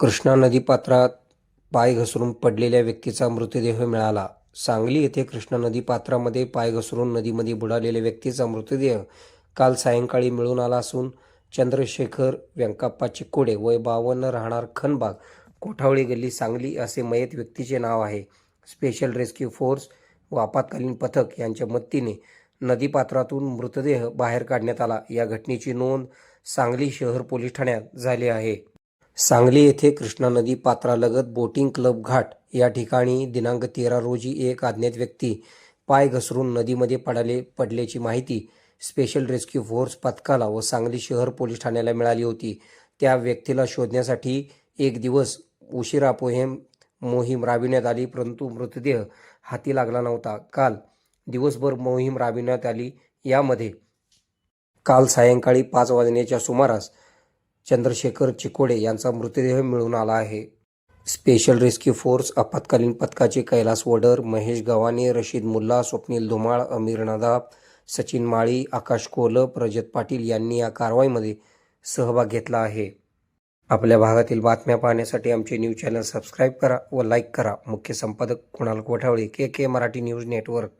कृष्णा नदीपात्रात पाय घसरून पडलेल्या व्यक्तीचा मृतदेह मिळाला. सांगली येथे कृष्णा नदीपात्रामध्ये पाय घसरून नदीमध्ये बुडालेल्या व्यक्तीचा मृतदेह काल सायंकाळी मिळून आला असून चंद्रशेखर व्यंकाप्पा चिक्कोडे वय बावन्न राहणार खनबाग कोठावळी गल्ली सांगली असे मयत व्यक्तीचे नाव आहे. स्पेशल रेस्क्यू फोर्स व आपत्कालीन पथक यांच्या मदतीने नदीपात्रातून मृतदेह बाहेर काढण्यात आला. या घटनेची नोंद सांगली शहर पोलीस ठाण्यात झाली आहे. सांगली येथे कृष्णा नदी पात्रालगत बोटिंग क्लब घाट या ठिकाणी दिनांक तेरा रोजी एक अज्ञात व्यक्ती पाय घसरून नदीमध्ये पडाले पडल्याची माहिती स्पेशल रेस्क्यू फोर्स पथकाला व सांगली शहर पोलीस ठाण्याला मिळाली होती. त्या व्यक्तीला शोधण्यासाठी एक दिवस उशिरा पोहेम मोहीम राबविण्यात आली परंतु मृतदेह हाती लागला नव्हता. काल दिवसभर मोहीम राबविण्यात आली. यामध्ये काल सायंकाळी पाच वाजण्याच्या सुमारास चंद्रशेखर चिकोडे यांचा मृतदेह मिळून आला आहे. स्पेशल रेस्क्यू फोर्स आपत्कालीन पथकाचे कैलास वडर महेश गव्हाणे रशीद मुल्ला स्वप्नील धुमाळ अमीर नदाब सचिन माळी आकाश कोलप रजत पाटील यांनी या कारवाईमध्ये सहभाग घेतला आहे. आपल्या भागातील बातम्या पाहण्यासाठी आमचे न्यूज चॅनल सबस्क्राईब करा व लाईक करा. मुख्य संपादक Kunal Kothavale K K Marathi news network.